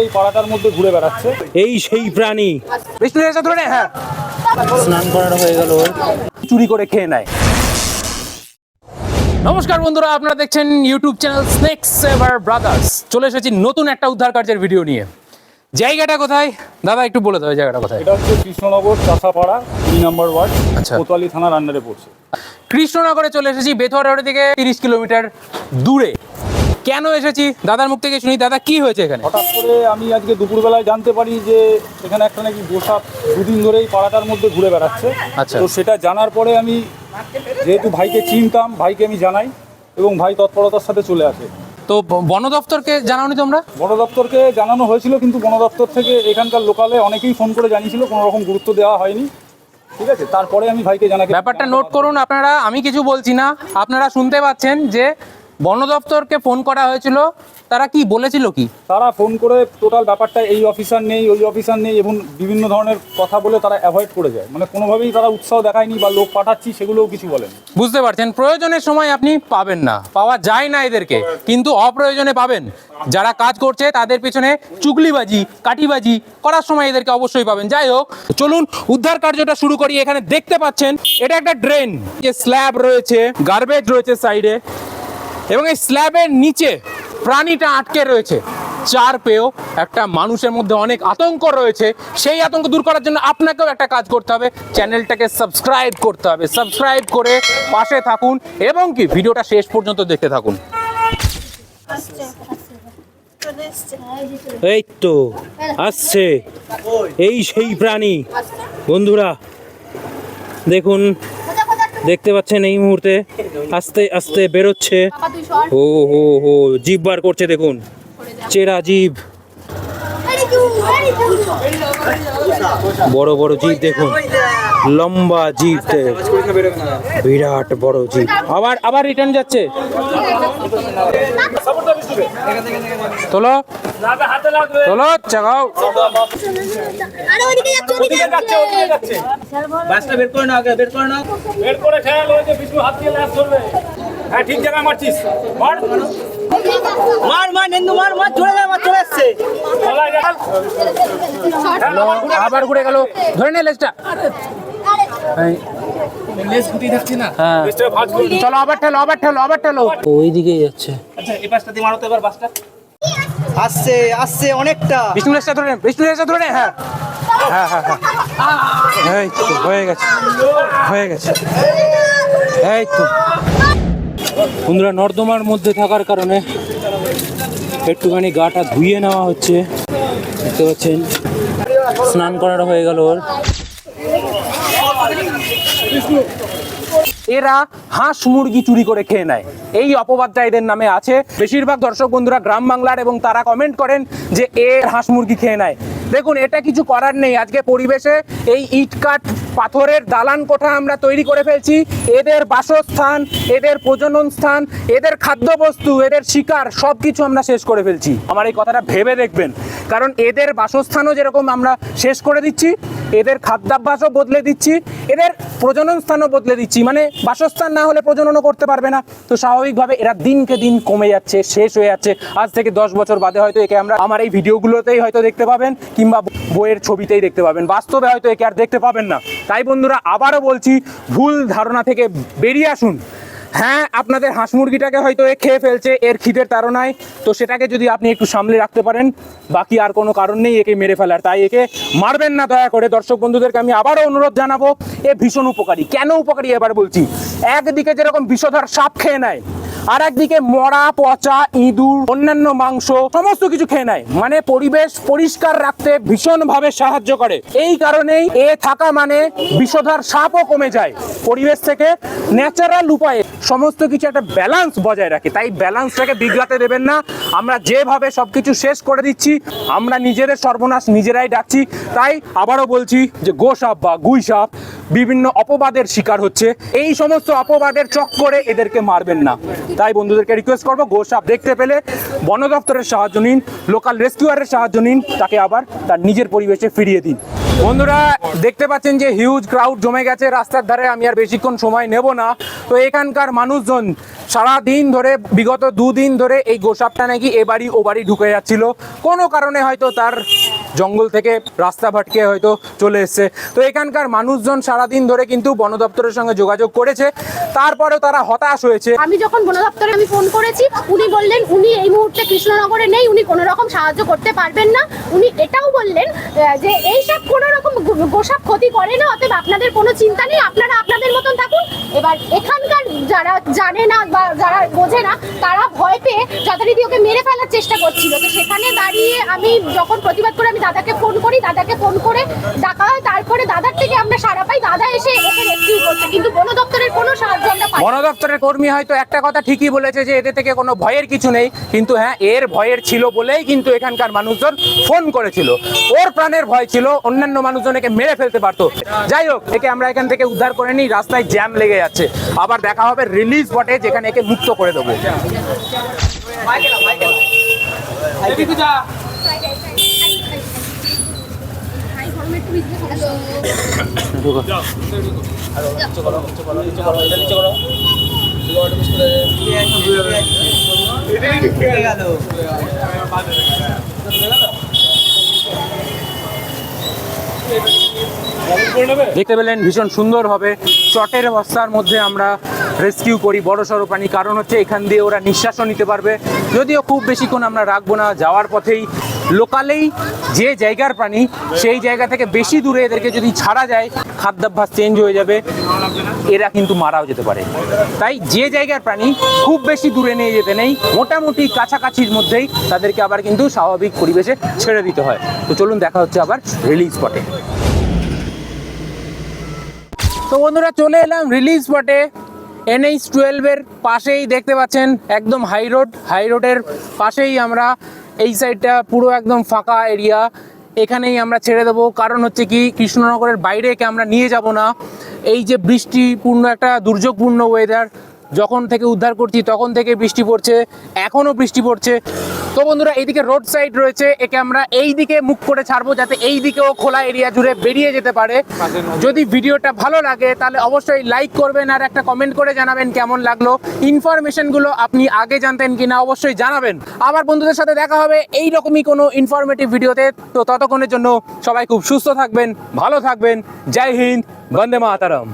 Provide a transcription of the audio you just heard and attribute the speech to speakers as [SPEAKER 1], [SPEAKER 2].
[SPEAKER 1] এই পাড়াটার মধ্যে ঘুরে বেড়াচ্ছে।
[SPEAKER 2] এই সেই প্রাণী। বিষ্ণু এসে ধরে হ্যাঁ। স্নান করানো হয়ে গেল চুরি করে খেয়ে নেয়। নমস্কার বন্ধুরা আপনারা দেখছেন YouTube channel snakes ever brothers চলে এসেছি নতুন একটা উদ্ধার কার্যের ভিডিও নিয়ে। জায়গাটা কোথায়? দাদা একটু বলে দেবে জায়গাটা কোথায়?
[SPEAKER 1] এটা হচ্ছে কৃষ্ণনগর চাষাপাড়া দুই নম্বর ওয়ার্ড
[SPEAKER 2] আচ্ছা।
[SPEAKER 1] কোতোয়ালি থানার আন্ডারে পড়ছে।
[SPEAKER 2] কৃষ্ণনগরে চলে এসেছি বেথুয়া রোড থেকে তিরিশ কিলোমিটার দূরে। কেন এসেছি? দাদার মুখ থেকে শুনি দাদা কি হয়েছে এখানে?
[SPEAKER 1] হঠাৎ করে আমি আজকে দুপুরবেলায় জানতে পারি যে এখানে একটা নাকি গোসাপ দুদিন ধরে এই পাড়াটার মধ্যে ঘুরে বেড়াচ্ছে।
[SPEAKER 2] আচ্ছা।
[SPEAKER 1] তো সেটা জানার পরে আমি যেহেতু ভাইকে চিনতাম ভাইকে আমি জানাই এবং ভাই তৎপরতার সাথে চলে আসে।
[SPEAKER 2] তো বন দপ্তরকে জানাওনি তোমরা?
[SPEAKER 1] বন দপ্তরকে জানানো হয়েছিল কিন্তু বন দপ্তর থেকে এখানকার লোকালে অনেকেই ফোন করে জানিয়েছিল কোনো রকম গুরুত্ব দেওয়া হয়নি। ঠিক আছে? তারপরে আমি ভাইকে জানাকে
[SPEAKER 2] ব্যাপারটা নোট করুন আপনারা আমি কিছু বলছি না। আপনারা শুনতে পাচ্ছেন যে বন দপ্তরকে ফোন করা হয়েছিল। তারা কি বলেছিল কি?
[SPEAKER 1] তারা ফোন করে টোটাল ব্যাপারটা এই অফিসার নেই ওই অফিসার নেই এবং বিভিন্ন ধরনের কথা বলে তারা অ্যাভয়েড করে যায়। মানে কোনোভাবেই তারা উৎসাহ দেখায়নি বা লোক পাঠাচ্ছি সেগুলোও কিছু বলেন।
[SPEAKER 2] বুঝতে পারছেন প্রয়োজনের সময় আপনি পাবেন না। পাওয়া যায় না এদেরকে কিন্তু অপ্রয়োজনে পাবেন। যারা কাজ করছে তাদের পিছনে চুগলিবাজি কাটিবাজি করার সময় এদেরকে অবশ্যই পাবেন। যাই হোক চলুন উদ্ধার কার্যটা শুরু করি। এখানে দেখতে পাচ্ছেন এটা একটা ড্রেন। যে স্ল্যাব রয়েছে গার্বেজ রয়েছে সাইডে। এবং এই স্ল্যাবের নিচে প্রাণীটা আটকে রয়েছে। চার পেয়েও একটা মানুষের মধ্যে অনেক আতঙ্ক রয়েছে। সেই আতঙ্ক দূর করার জন্য আপনাকেও একটা কাজ করতে হবে। চ্যানেলটাকে সাবস্ক্রাইব করতে হবে। সাবস্ক্রাইব করে পাশে থাকুন এবং কি ভিডিওটা শেষ পর্যন্ত দেখতে থাকুন।
[SPEAKER 3] এই তো আসছে। এই সেই প্রাণী। বন্ধুরা, দেখুন দেখতে পাচ্ছেন এই মুহূর্তে আস্তে আস্তে বেরোচ্ছে। ও হো হো, জিভ বার করছে দেখুন। চেরা জীব বড় বড় জিভ দেখুন। লম্বা জিভ। বিরাট বড় জিভ। আবার আবার রিটার্ন যাচ্ছে।
[SPEAKER 2] তোলো। তোলো চাগাও।
[SPEAKER 4] আরে ওইদিকে যাচ্ছে ওইদিকে যাচ্ছে।
[SPEAKER 3] বাসটা বের করে নাও বের করে নাও।
[SPEAKER 1] বের করে খেয়াল হয়েছে বিষ্ণু হাত দিয়ে ল্যাস ধরবে। হ্যাঁ ঠিক জায়গায় মারছিস। মার।
[SPEAKER 3] মার মার নেন্দু মার মার চলে যা মার চলে আসছে।
[SPEAKER 2] আবার ঘুরে গেল। ধরে নে লেজটা। হ্যাঁ। চলো আবার ঠেলো আবার ঠেলো আবার ঠেলো।
[SPEAKER 3] ওই দিকেই যাচ্ছে।
[SPEAKER 5] আচ্ছা এই পাশটা দিয়ে মারো তো এবার বাসটা। আসছে আসছে অনেকটা।
[SPEAKER 2] বিষ্ণু লেজটা ধরে বিষ্ণু লেজটা ধরে হ্যাঁ। হ্যাঁ হ্যাঁ হ্যাঁ। এই তো হয়ে গেছে হয়ে গেছে। এই তো। বন্ধুরা নর্দমার মধ্যে থাকার কারণে একটুখানি গাটা ধুইয়ে নেওয়া হচ্ছে। দেখতে পাচ্ছেন স্নান করানো হয়ে গেল ওর। এরা হাঁস মুরগি চুরি করে খেয়ে নেয়। এই অপবাদটা এদের নামে আছে। বেশিরভাগ দর্শক বন্ধুরা গ্রাম বাংলার এবং তারা কমেন্ট করেন যে এ হাঁস মুরগি খেয়ে নেয়। দেখুন, এটা কিছু করার নেই। আজকে পরিবেশে এই ইটকাট পাথরের দালান কোঠা আমরা তৈরি করে ফেলছি। এদের বাসস্থান, এদের প্রজনন স্থান, এদের খাদ্যবস্তু, এদের শিকার সব কিছু আমরা শেষ করে ফেলছি। আমার এই কথাটা ভেবে দেখবেন। কারণ এদের বাসস্থানও যেরকম আমরা শেষ করে দিচ্ছি এদের খাদ্যাভ্যাসও বদলে দিচ্ছি, এদের প্রজনন স্থানও বদলে দিচ্ছি মানে বাসস্থান না হলে প্রজননও করতে পারবে না। তো স্বাভাবিকভাবে এরা দিনকে দিন কমে যাচ্ছে, শেষ হয়ে যাচ্ছে। আজ থেকে দশ বছর বাদে হয়তো একে আমরা আমার এই ভিডিওগুলোতেই হয়তো দেখতে পাবেন, কিংবা বইয়ের ছবিতেই দেখতে পাবেন। বাস্তবে হয়তো একে আর দেখতে পাবেন না। তাই বন্ধুরা, আবারও বলছি, ভুল ধারণা থেকে বেরিয়ে আসুন। হ্যাঁ আপনাদের হাঁস মুরগিটাকে হয়তো এ খেয়ে ফেলছে, এর খিদের তাড়নায়। তো সেটাকে যদি আপনি একটু সামলে রাখতে পারেন, বাকি আর কোনো কারণ নেই, একে মেরে ফেলার। তাই একে মারবেন না দয়া করে। দর্শক বন্ধুদেরকে আমি আবারও অনুরোধ জানাব, এ ভীষণ উপকারী। কেন উপকারী এবার বলছি? একদিকে যেরকম বিষধর সাপ খেয়ে নেয় আর একদিকে মরা, পচা, ইঁদুর, অন্যান্য মাংস, সমস্ত কিছু খেয়ে নেয়। মানে পরিবেশ পরিষ্কার রাখতে ভীষণভাবে সাহায্য করে। এই কারণেই এ থাকা মানে বিষধর সাপও কমে যায়। পরিবেশ থেকে ন্যাচারাল উপায়ে সমস্ত কিছু একটা ব্যালেন্স বজায় রাখে। তাই ব্যালেন্সটাকে বিগড়াতে দেবেন না। আমরা যেভাবে সবকিছু শেষ করে দিচ্ছি, আমরা নিজেদের সর্বনাশ নিজেরাই ডাকছি। তাই আবারও বলছি যে গোসাপ বা গুই সাপ বিভিন্ন অপবাদের শিকার হচ্ছে। এই সমস্ত অপবাদের চক্করে এদেরকে মারবেন না। তাই বন্ধুদেরকে রিকোয়েস্ট করব গো সাপ দেখতে পেলে বন দপ্তরের সাহায্য নিন লোকাল রেস্কিউয়ারের সাহায্য নিন, তাকে আবার তার নিজের পরিবেশে ফিরিয়ে দিন। বন্ধুরা, দেখতে পাচ্ছেন যে হিউজ ক্রাউড জমে গেছে, রাস্তার ধারে আমি আর বেশিক্ষণ সময় নেব না। তো এখানকার মানুষজন সারা দিন ধরে, বিগত দুদিন ধরে এই গোসাপটা নাকি এ বাড়ি ও বাড়ি ঢুকে যাচ্ছিল। কোনো কারণে হয়তো তার জঙ্গল থেকে রাস্তা ভটকে হয়তো চলে এসছে। তো এখানকার মানুষজন সারাদিন ধরে কিন্তু বন দপ্তরের সঙ্গে যোগাযোগ করেছে। তারপরেও তারা হতাশ হয়েছে।
[SPEAKER 6] আমি যখন বন দপ্তরে আমি ফোন করেছি, উনি বললেন, উনি এই মুহূর্তে কৃষ্ণনগরে নেই, উনি কোনো রকম সাহায্য করতে পারবেন না। উনি এটাও বললেন যে এই সব কোনো রকম গোসাপ ক্ষতি করে না অতএব আপনাদের কোনো চিন্তা নেই, আপনারা আপনাদের মতন থাকুন। এবার এখানকার যারা জানে না বা যারা বোঝে না, তারা ভয় পেয়ে যথারীতি ওকে মেরে ফেলার চেষ্টা করছিল। তো সেখানে দাঁড়িয়ে আমি যখন প্রতিবাদ করে আমি দাদাকে ফোন করি, দাদাকে ফোন করে ডাকা হয়। তারপরে দাদার থেকে আমরা করছে কিন্তু বন দপ্তরের কোনো সাহায্য আমরা পাই
[SPEAKER 2] বন দপ্তরের কর্মী হয়তো একটা কথা ঠিকই বলেছে যে এদের থেকে কোনো ভয়ের কিছু নেই কিন্তু হ্যাঁ এর ভয়ের ছিল বলেই কিন্তু এখানকার মানুষজন ফোন করেছিল। ওর প্রাণের ভয় ছিল অন্যান্য মানুষজন একে মেরে ফেলতে পারতো। যাই হোক একে আমরা এখান থেকে উদ্ধার করে নিই রাস্তায় জ্যাম লেগে যাচ্ছে। আবার দেখা হবে রিলিজ বটে যেখানে একে মুক্ত করে দেবো। দেখতে পেলেন ভীষণ সুন্দর হবে। চটের বস্তার মধ্যে আমরা রেস্কিউ করি, বড় সড়ো প্রাণী। কারণ হচ্ছে এখান দিয়ে ওরা নিঃশ্বাসও নিতে পারবে। যদিও খুব বেশিক্ষণ আমরা রাখব না, যাওয়ার পথেই লোকালেই যে জায়গার প্রাণী, সেই জায়গা থেকে বেশি দূরে এদেরকে যদি ছাড়া যায়, খাদ্যাভ্যাস চেঞ্জ হয়ে যাবে, এরা কিন্তু মারাও যেতে পারে। তাই যে জায়গার প্রাণী খুব বেশি দূরে নিয়ে যেতে নেই, মোটামুটি কাছাকাছির মধ্যেই তাদেরকে আবার কিন্তু স্বাভাবিক পরিবেশে ছেড়ে দিতে হয়। তো চলুন দেখা হচ্ছে আবার রিলিজ স্পটে তো বন্ধুরা, চলে এলাম রিলিজ স্পটে এনএইচ টুয়েলভের পাশেই দেখতে পাচ্ছেন, একদম হাই রোড হাই রোডের পাশেই আমরা এই সাইডটা পুরো একদম ফাঁকা এরিয়া এখানেই আমরা ছেড়ে দেবো। কারণ হচ্ছে কি, কৃষ্ণনগরের বাইরে একে আমরা নিয়ে যাব না? এই যে বৃষ্টিপূর্ণ একটা দুর্যোগপূর্ণ ওয়েদার যখন থেকে উদ্ধার করছি তখন থেকে বৃষ্টি পড়ছে এখনও বৃষ্টি পড়ছে। তো বন্ধুরা এইদিকে রোড সাইড রয়েছে একে আমরা এই দিকে মুখ করে ছাড়বো যাতে এই দিকেও খোলা এরিয়া জুড়ে বেরিয়ে যেতে পারে। যদি ভিডিওটা ভালো লাগে তাহলে অবশ্যই লাইক করবেন আর একটা কমেন্ট করে জানাবেন কেমন লাগল। ইনফরমেশনগুলো আপনি আগে জানতেন কিনা অবশ্যই জানাবেন। আবার বন্ধুদের সাথে দেখা হবে এই রকমই কোনো ইনফরমেটিভ ভিডিওতে। তো ততক্ষণের জন্য সবাই খুব সুস্থ থাকবেন ভালো থাকবেন। জয় হিন্দ বন্দে মাতারম।